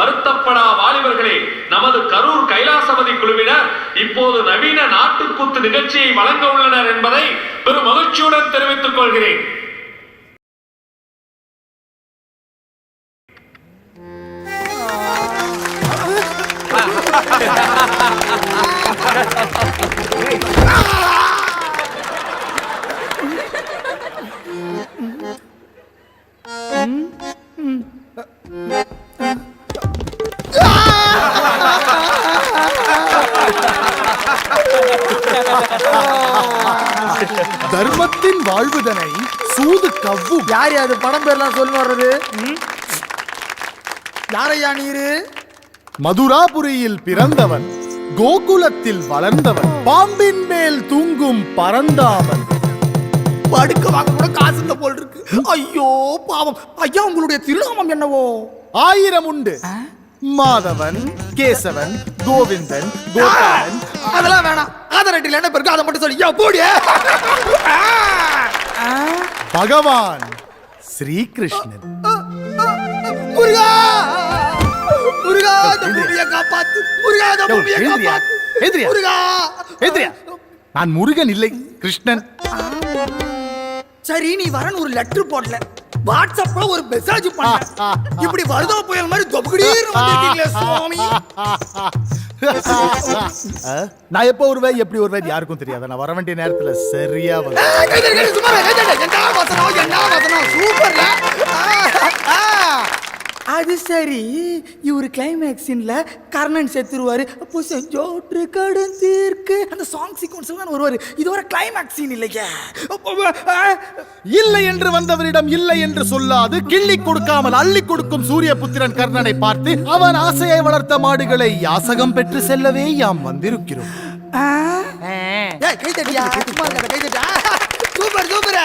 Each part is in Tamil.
வருத்தப்படா வாலிபர்களே. நமது கரூர் கைலாசபதி குழுவினர் இப்போது நவீன நாட்டுக்கூத்து நிகழ்ச்சியை வழங்க உள்ளனர் என்பதை பெரும் மகிழ்ச்சியுடன் தெரிவித்துக் கொள்கிறேன். தர்மத்தின் வாழ்வுதனை சூது கவ்வும். யார் அது படம் பேர்லாம் சொல்லி வர்றது? யாரையா நீரு? மதுராபுரியில் பிறந்தவன் கோகுலத்தில் வளர்ந்தவன் பாம்பின் மேல் தூங்கும் பரந்தாமன். படுக்க வாங்க கூட காசு இல்ல போல் இருக்கு. ஐயோ பாவம். ஐயா உங்களுடைய திருநாமம் என்னவோ? ஆயிரம் உண்டு. மாதவன் கேசவன் கோவிந்தன் கோபாலன் அதெல்லாம் வேணாம். ஆதார் அட்டையில் என்ன பேருக்கு அதை மட்டும் சொல்லி. போடிய. பகவான் ஸ்ரீகிருஷ்ணன். முருகா! முருகா பூமியை காப்பாத்து. முருகா இந்த பூமியை? காப்பாத்து? முருகா! எதிரியா நான் முருகன் இல்லை கிருஷ்ணன். சரி நீ வரன்னு ஒரு லெட்டர் போடல. வாட்ஸ்அப்ல ஒரு மெசேஜ் பண்ண. இப்படி வருதோ புயல் மாதிரி தொபுகடீர்னு வந்திருக்கீங்களே சுவாமி. நான் எப்போ வருவேன் எப்படி வருவேன் யாருக்கும் தெரியாது நான் வர வேண்டிய நேரத்துல சரியா வந்து சரி இவர் கிளைமேக்ஸ் சீன்ல கர்ணன் செத்துருவாரு. அப்போ செஞ்சோற்று கடன் தீர்க்கு அந்த சாங் சீக்வன்ஸ்ல தான் வருவாரு. இது ஒரு கிளைமேக்ஸ் சீன் இல்லையா. இல்லை என்று வந்தவரிடம் இல்லை என்று சொல்லாது. கிள்ளி கொடுக்காமல் அள்ளி கொடுக்கும் சூரிய புத்திரன் கர்ணனை பார்த்து அவன் ஆசையை வளர்த்த மாடுகளை யாசகம் பெற்று செல்லவே யாம் வந்திருக்கிறோம். Super super.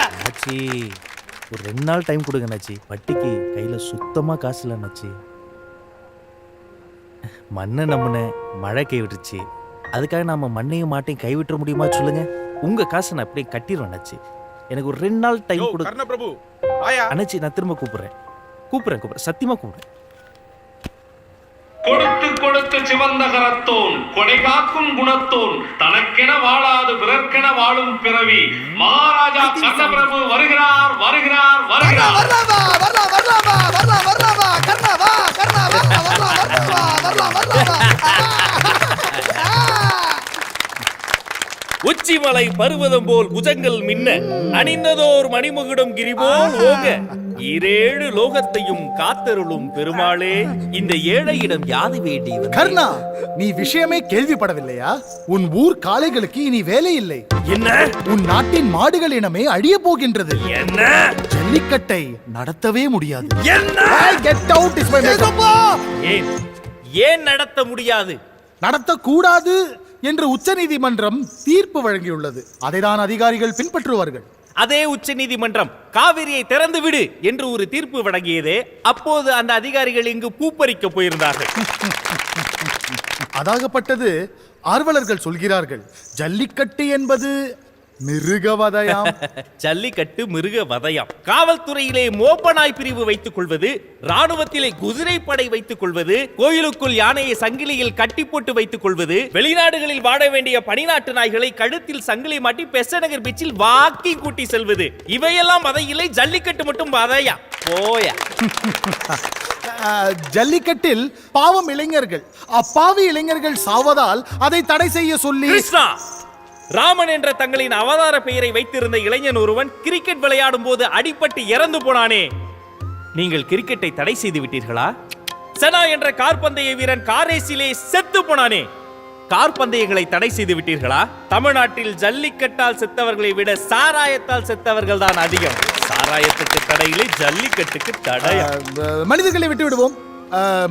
ஒரு ரெண்டு நாள் டைம் கொடுங்க அண்ணாச்சி. வட்டிக்கு கையில் சுத்தமாக காசு இல்லை அண்ணாச்சி. மண்ணை நம்பின மழை கை விட்டுருச்சு அதுக்காக நாம மண்ணையும் மாட்டையும் கை விட்டுற முடியுமா சொல்லுங்க. உங்க காசை நான் அப்படியே கட்டிடுவேன் அண்ணாச்சி. எனக்கு ஒரு ரெண்டு நாள் டைம் கொடு கர்ண பிரபு ஆயா. அண்ணாச்சி நான் திரும்ப கூப்பிடுறேன். கூப்பிடுறேன் கூப்பிடுறேன். சத்தியமா கூப்பிடுறேன். கொடுத்து கொடுத்து சிவந்த கரத்தோன் கொடை காக்கும் குணத்தோன் தனக்கென வாழாது பிறர்க்கென வாழும் பிறவி மகாராஜா கர்ணபிரபு வருகிறார் வருகிறார் வருகிறார். வரலாமா வரலாம் வரலாமா வரலாம் வரலாமா கர்ணா வா கர்ணா வரலாம் வரலாம் வரலாம் வரலாம் வரலாமா உச்சிமலை பருவதம் போல் புஜங்கள் மின்ன அணிந்ததோர் மணிமுகுடம் கிரிபோல் ஓங்க. இரேழு லோகத்தையும் காத்தருளும் பெருமாளே இந்த ஏழையிடம் யாது வேண்டியவன் கர்ணா நீ விஷயமே கேள்விப்படவில்லையா? உன் ஊர் காளைகளுக்கு இனி வேலை இல்லை என்ன? உன் நாட்டின் மாடுகள் இனமே அழிய போகின்றது. என்ன? ஜல்லிக்கட்டை நடத்தவே முடியாது. என்ன? கெட் அவுட் இஸ் மை ஏன்? ஏன் நடத்த முடியாது? நடத்தக்கூடாது என்று உச்சநீதிமன்றம் தீர்ப்பு வழங்கியுள்ளது. அதைதான் அதிகாரிகள் பின்பற்றுவார்கள். அதே உச்சநீதிமன்றம் காவிரியை திறந்து விடு என்று ஒரு தீர்ப்பு வழங்கியதே அப்போது அந்த அதிகாரிகள் இங்கு பூப்பறிக்க போயிருந்தார்கள். அதாகப்பட்டது ஆர்வலர்கள் சொல்கிறார்கள் ஜல்லிக்கட்டு என்பது மிருகவதையாம். ஜல்லிக்கட்டு மிருக வதையாம் காவல்துறையிலே மோப்பனாய் பிரிவு வைத்துக் கொள்வது ராணுவத்திலே குதிரைப்படை வைத்துக் கொள்வது கோயிலுக்குள் யானையை சங்கிலியில் கட்டி போட்டு வைத்துக் கொள்வது வெளிநாடுகளில் வாழ வேண்டிய பனிநாட்டு நாய்களை கழுத்தில் சங்கிலி மாட்டி பெசநகர் பீச்சில் வாக்கி கூட்டி செல்வது. இவையெல்லாம் வதையில்லை ஜல்லிக்கட்டு மட்டும் வதையா? போயா. ஜல்லிக்கட்டில் பாவம் இளைஞர்கள். அப்பாவி இளைஞர்கள் சாவதால் அதை தடை செய்ய சொல்லி ராமன் என்ற தங்களின் அவதார பெயரை வைத்திருந்த இளைஞன் ஒருவன் கிரிக்கெட் விளையாடும் போது அடிபட்டு இறந்து போனானே. நீங்கள் கிரிக்கெட்டை தடை செய்து விட்டீர்களா? செனா என்ற கார்பந்தய வீரன் காரேசிலே செத்து போனானே. கார்பந்தயங்களை தடை செய்து விட்டீர்களா? தமிழ்நாட்டில் ஜல்லிக்கட்டால் செத்தவர்களை விட சாராயத்தால் செத்தவர்கள் தான் அதிகம். சாராயத்துக்கு தடையிலே ஜல்லிக்கட்டுக்கு தடை மனிதர்களை விட்டு விடுவோம்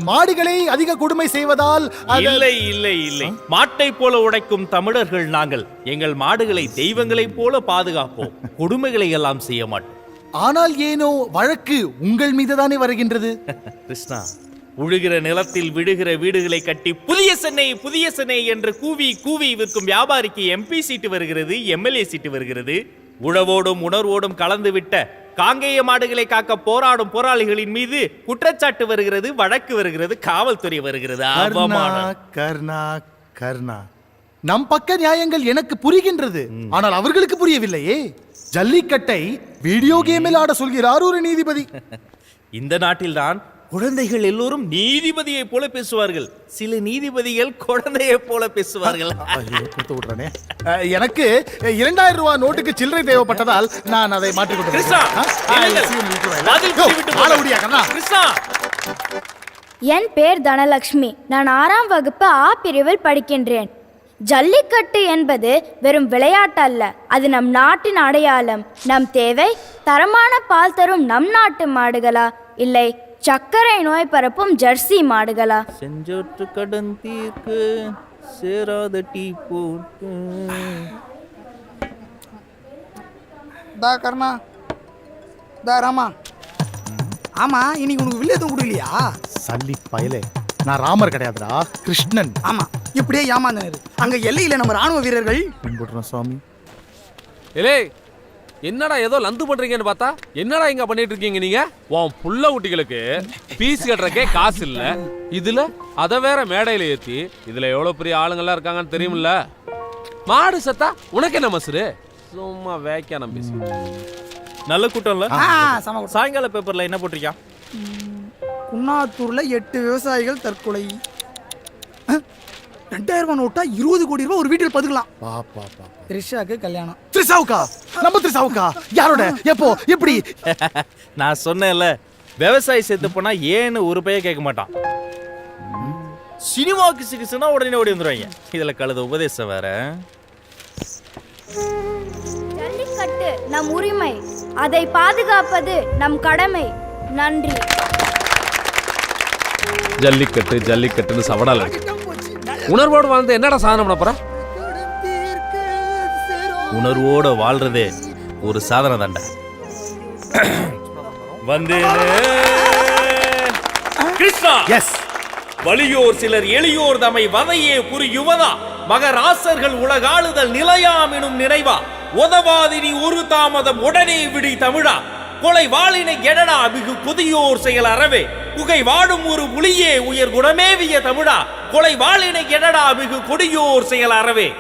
மாடுகளை அதிக கொடுமை செய்வதால் இல்லை இல்லை இல்லை. மாட்டை போல உடைக்கும் தமிழர்கள் நாங்கள். எங்கள் மாடுகளை தெய்வங்களைப் போல பாதுகாப்போம். கொடுமைகளை எல்லாம் செய்ய மாட்டோம். ஆனால் ஏனோ வழக்கு உங்கள் மீதுதானே வருகின்றது. கிருஷ்ணா உழுகிற நிலத்தில் விடுகிற வீடுகளை கட்டி புதிய சென்னை புதிய சென்னை என்று கூவி கூவி விற்கும் வியாபாரிக்கு எம்பி சீட்டு வருகிறது எம்எல்ஏ சீட்டு வருகிறது. உழவோடும் உணர்வோடும் கலந்து விட்ட காங்கேய மாடுகளை காக்க போராடும் போராளிகளின் மீது குற்றச்சாட்டு வருகிறது வழக்கு வருகிறது காவல்துறை வருகிறது. கர்ணா கர்ணா நம் பக்க நியாயங்கள் எனக்கு புரிகின்றது. ஆனால் அவர்களுக்கு புரியவில்லையே. ஜல்லிக்கட்டை வீடியோ கேமில் ஆட சொல்கிறார் ஒரு நீதிபதி. இந்த நாட்டில்தான் குழந்தைகள் எல்லோரும் நீதிபதியை போல பேசுவார்கள். சில நீதிபதிகள் குழந்தையை போல பேசுவார்கள். கொடுத்து விடுறானே. எனக்கு இரண்டாயிரம் ரூபாய் நோட்டுக்கு சில்லறை தேவைப்பட்டதால் நான் அதை மாற்றிக் கொண்டு கிருஷ்ணா, நில்லுங்கள். பதில் சொல்லிவிட்டு போங்க. கிருஷ்ணா. என் பேர் தனலக்ஷ்மி. நான் ஆறாம் வகுப்பு ஆ பிரிவில் படிக்கின்றேன். ஜல்லிக்கட்டு என்பது வெறும் விளையாட்டு அல்ல. அது நம் நாட்டின் அடையாளம். நம் தேவை தரமான பால் தரும் நம் நாட்டு மாடுகளா? இல்லை சர்க்கரை நோய் பரப்பும் ஜெர்சி மாடுகளா? செஞ்சோற்று கடன் தீர்க்க சேராத டீ போட்டு. தா கர்ணா. தா ராமா. ஆமா இன்னைக்கு உனக்கு வில்ல எதுவும் கொடுக்கலையா? சல்லி பயலே. நான் ராமர் கிடையாதுடா கிருஷ்ணன். ஆமா இப்படியே ஏமாந்தாரு அங்க எல்லையில நம்ம ராணுவ வீரர்கள் கும்பிடுறேன் சுவாமி ஏலே என்னடா ஏதோ லந்து பண்றீங்கன்னு பார்த்தா என்னடா இங்க பண்ணிட்டு இருக்கீங்க நீங்க? உன் புள்ள குட்டிகளுக்கு பீஸ் கட்டுறக்கே காசு இல்ல. இதுல அத வேற மேடையில ஏத்தி இதுல எவ்வளவு பெரிய ஆளுங்கெல்லாம் இருக்காங்கன்னு தெரியுமில்ல? மாடு சத்தா உனக்கு என்ன மசுரு? சும்மா வேக்கானம் பேசி நல்ல கூட்டம்ல. சாயங்கால பேப்பர்ல என்ன போட்டிருக்கான் குன்னாத்தூர்ல எட்டு விவசாயிகள் தற்கொலை. ரெண்டாயிரம் ரூபாய் நோட்டா இருபது கோடி ரூபாய் ஒரு வீட்டில் பதுக்கலாம். பா பா பா த்ரிஷாக்கு கல்யாணம். திரிசாவுக்கா நம்ம திரிசாவுக்கா யாரோட? எப்போ? எப்படி? நான் சொன்னேன்ல விவசாயி செத்து போனா ஏன்னு ஒரு பைய கேட்க மாட்டான். சினிமாவுக்கு சிகிச்சைனா உடனே ஓடி வந்துருவாங்க. இதுல கழுத உபதேசம் வேற. ஜல்லிக்கட்டு நம் உரிமை அதை பாதுகாப்பது நம் கடமை. நன்றி. ஜல்லிக்கட்டு ஜல்லிக்கட்டுன்னு சவடால உணர்வோடு வாழ்ந்து என்னடா சாதனை பண்ண போற? உணர்வோட வாழ்றதே ஒரு சாதனை தாண்டா. வந்து கிருஷ்ணா எஸ் வலியோர் சிலர் எளியோர் தமை வதையே புரி யுவதா. மகராசர்கள் உலகாளுதல் நிலையாம் எனும் நினைவா உதவாதினி ஒரு தாமதம் உடனே விடி தமிழா. கொலை வாளினை எடடா மிகு புதியோர் செயல் அறவே. புகை வாடும் ஒரு புலியே உயர் குணமேவிய தமிழா. கொலை வாளினை எடடா மிகு கொடியோர் செயல் அறவே.